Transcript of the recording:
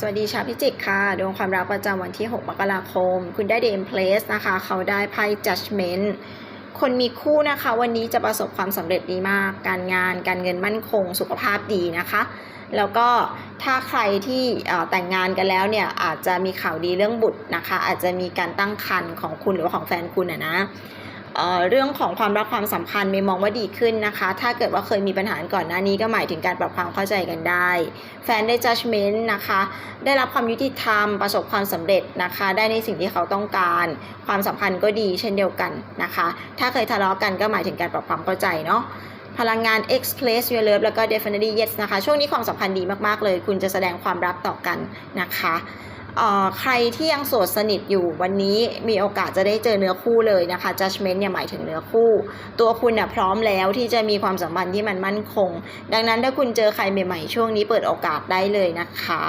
สวัสดีชาวพิจิกค่ะ ดวงความรักประจำวันที่ 6 มกราคม คุณได้เดมเพลสนะคะ เขาได้ไพ่ judgment คนมีคู่นะคะ วันนี้จะประสบความสำเร็จดีมาก การงาน การเงินมั่นคง สุขภาพดีนะคะ แล้วก็ถ้าใครที่แต่งงานกันแล้วเนี่ยอาจจะมีข่าวดีเรื่องบุตรนะคะ อาจจะมีการตั้งครรภ์ของคุณหรือของแฟนคุณอะนะ เเรื่องของความรักความสัมพันธ์เมย์มองว่าดีขึ้นนะคะ ถ้าเกิดว่าเคยมีปัญหาก่อนหน้านี้ก็หมายถึงการปรับความเข้าใจกันได้ แฟนได้ judgment นะคะ ได้รับความยุติธรรมประสบความสำเร็จนะคะ ได้ในสิ่งที่เขาต้องการ ความสัมพันธ์ก็ดีเช่นเดียวกันนะคะ ถ้าเคยทะเลาะกันก็หมายถึงการปรับความเข้าใจเนาะ พลังงาน Express Your Love แล้วก็ Definitely Yes นะคะ ช่วงนี้ความสัมพันธ์ดีมากๆเลย คุณจะแสดงความรักต่อกันนะคะเออใครที่ยังโสดสนิทอยู่วันนี้มีโอกาสจะได้เจอเนื้อคู่เลยนะคะ Judgment เนี่ยหมายถึงเนื้อคู่ ตัวคุณน่ะพร้อมแล้วที่จะมีความสัมพันธ์ที่มันมั่นคง ดังนั้นถ้าคุณเจอใครใหม่ๆ ช่วงนี้เปิดโอกาสได้เลยนะคะ